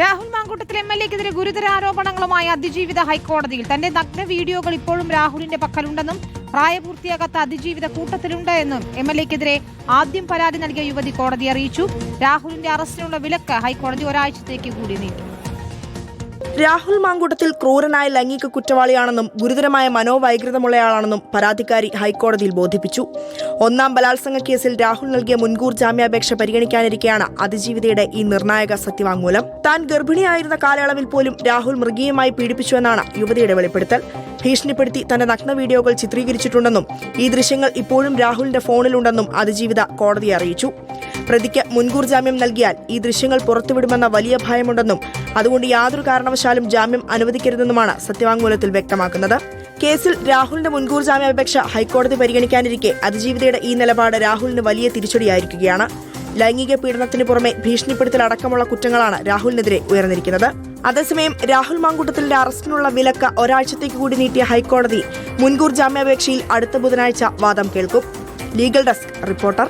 Rahul Mamkootathil M L എക്കെതിരെ ഗുരുതര ആരോപണങ്ങളുമായി അതിജീവിത ഹൈക്കോടതിയിൽ. തന്റെ നഗ്ന വീഡിയോകൾ ഇപ്പോഴും രാഹുലിന്റെ പക്കലുണ്ടെന്നും പ്രായപൂർത്തിയാകാത്ത അതിജീവിത കൂട്ടത്തിലുണ്ട് എന്നും എം എൽ എക്കെതിരെ ആദ്യം പരാതി നൽകിയ യുവതി കോടതി അറിയിച്ചു. രാഹുലിന്റെ അറസ്റ്റിനുള്ള വിലക്ക് ഹൈക്കോടതി ഒരാഴ്ചത്തേക്ക് കൂടി നീട്ടി. രാഹുൽ മാങ്കൂട്ടത്തിൽ ക്രൂരനായ ലൈംഗിക കുറ്റവാളിയാണെന്നും ഗുരുതരമായ മനോവൈകൃതമുള്ളയാളാണെന്നും പരാതിക്കാരി ഹൈക്കോടതിയിൽ ബോധിപ്പിച്ചു. ഒന്നാം ബലാത്സംഗ കേസിൽ രാഹുൽ നൽകിയ മുൻകൂർ ജാമ്യാപേക്ഷ പരിഗണിക്കാനിരിക്കെയാണ് അതിജീവിതയുടെ ഈ നിർണായക സത്യവാങ്മൂലം. താൻ ഗർഭിണിയായിരുന്ന കാലയളവിൽ പോലും രാഹുൽ മൃഗീയമായി പീഡിപ്പിച്ചുവെന്നാണ് യുവതിയുടെ വെളിപ്പെടുത്തൽ. ഭീഷണിപ്പെടുത്തി തന്റെ നഗ്ന വീഡിയോകൾ ചിത്രീകരിച്ചിട്ടുണ്ടെന്നും ഈ ദൃശ്യങ്ങൾ ഇപ്പോഴും രാഹുലിന്റെ ഫോണിലുണ്ടെന്നും അതിജീവിത കോടതിയെ അറിയിച്ചു. പ്രതിക്ക് മുൻകൂർ ജാമ്യം നൽകിയാൽ ഈ ദൃശ്യങ്ങൾ പുറത്തുവിടുമെന്ന വലിയ ഭയമുണ്ടെന്നും അതുകൊണ്ട് യാതൊരു കാരണവശാലും ജാമ്യം അനുവദിക്കരുതെന്നുമാണ് സത്യവാങ്മൂലത്തിൽ വ്യക്തമാക്കുന്നത്. കേസിൽ രാഹുലിന്റെ മുൻകൂർ ജാമ്യാപേക്ഷ ഹൈക്കോടതി പരിഗണിക്കാനിരിക്കെ അതിജീവിതയുടെ ഈ നിലപാട് രാഹുലിന് വലിയ തിരിച്ചടിയായിരിക്കുകയാണ്. ലൈംഗിക പീഡനത്തിന് പുറമെ ഭീഷണിപ്പെടുത്തൽ അടക്കമുള്ള കുറ്റങ്ങളാണ് രാഹുലിനെതിരെ ഉയർന്നിരിക്കുന്നത്. അതേസമയം രാഹുൽ മാങ്കൂട്ടത്തിന്റെ അറസ്റ്റിനുള്ള വിലക്ക് ഒരാഴ്ചത്തേക്ക് കൂടി നീട്ടിയ ഹൈക്കോടതി മുൻകൂർ ജാമ്യാപേക്ഷയിൽ അടുത്ത ബുധനാഴ്ച വാദം കേൾക്കും. Legal desk reporter